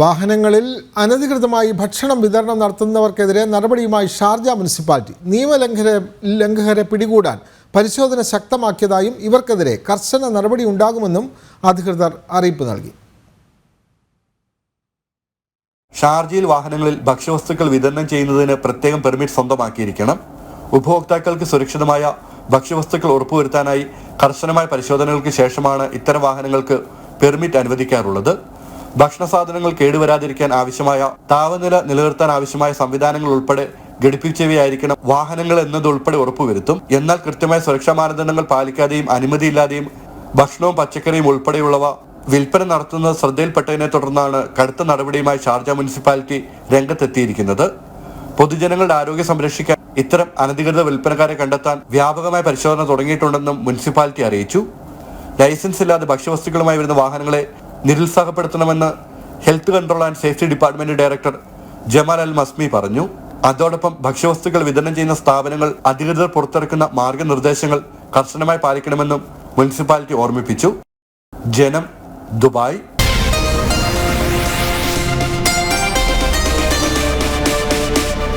വാഹനങ്ങളിൽ അനധികൃതമായി ഭക്ഷണം വിതരണം നടത്തുന്നവർക്കെതിരെ നടപടിയുമായി ഷാർജ മുനിസിപ്പാലിറ്റി നിയമലംഘന ലംഘകരെ പിടികൂടാൻ പരിശോധന ശക്തമാക്കിയതായും ഇവർക്കെതിരെ കർശന നടപടി ഉണ്ടാകുമെന്നും അധികൃതർ അറിയിപ്പ് നൽകി. ഷാർജയിൽ വാഹനങ്ങളിൽ ഭക്ഷ്യവസ്തുക്കൾ വിതരണം ചെയ്യുന്നതിന് പ്രത്യേകം പെർമിറ്റ് സ്വന്തമാക്കിയിരിക്കണം. ഉപഭോക്താക്കൾക്ക് സുരക്ഷിതമായ ഭക്ഷ്യവസ്തുക്കൾ ഉറപ്പുവരുത്താനായി കർശനമായ പരിശോധനകൾക്ക് ശേഷമാണ് ഇത്തരം വാഹനങ്ങൾക്ക് പെർമിറ്റ് അനുവദിക്കാറുള്ളത്. ഭക്ഷണ സാധനങ്ങൾ കേടുവരാതിരിക്കാൻ ആവശ്യമായ താപനില നിലനിർത്താൻ ആവശ്യമായ സംവിധാനങ്ങൾ ഉൾപ്പെടെ ഘടിപ്പിച്ചവയായിരിക്കണം വാഹനങ്ങൾ എന്നതുൾപ്പെടെ ഉറപ്പുവരുത്തും. എന്നാൽ കൃത്യമായ സുരക്ഷാ മാനദണ്ഡങ്ങൾ പാലിക്കാതെയും അനുമതിയില്ലാതെയും ഭക്ഷണവും പച്ചക്കറിയും ഉൾപ്പെടെയുള്ളവ വിൽപ്പന നടത്തുന്നത് ശ്രദ്ധയിൽപ്പെട്ടതിനെ തുടർന്നാണ് കടുത്ത നടപടിയുമായി ഷാർജ മുനിസിപ്പാലിറ്റി രംഗത്തെത്തിയിരിക്കുന്നത്. പൊതുജനങ്ങളുടെ ആരോഗ്യം സംരക്ഷിക്കാൻ ഇത്തരം അനധികൃത വിൽപ്പനക്കാരെ കണ്ടെത്താൻ വ്യാപകമായ പരിശോധന തുടങ്ങിയിട്ടുണ്ടെന്നും മുനിസിപ്പാലിറ്റി അറിയിച്ചു. ലൈസൻസ് ഇല്ലാതെ ഭക്ഷ്യവസ്തുക്കളുമായി വരുന്ന വാഹനങ്ങളെ നിരുത്സാഹപ്പെടുത്തണമെന്ന് health control and safety department director Jamal Al Masmi പറഞ്ഞു. അതോടൊപ്പം ഭക്ഷ്യവസ്തുക്കൾ വിതരണം ചെയ്യുന്ന സ്ഥാപനങ്ങൾ അധികൃതർ പുറത്തിറക്കുന്ന മാർഗനിർദ്ദേശങ്ങൾ കർശനമായി പാലിക്കണമെന്നും മുനിസിപ്പാലിറ്റി ഓർമ്മിപ്പിച്ചു. ജനം ദുബായ്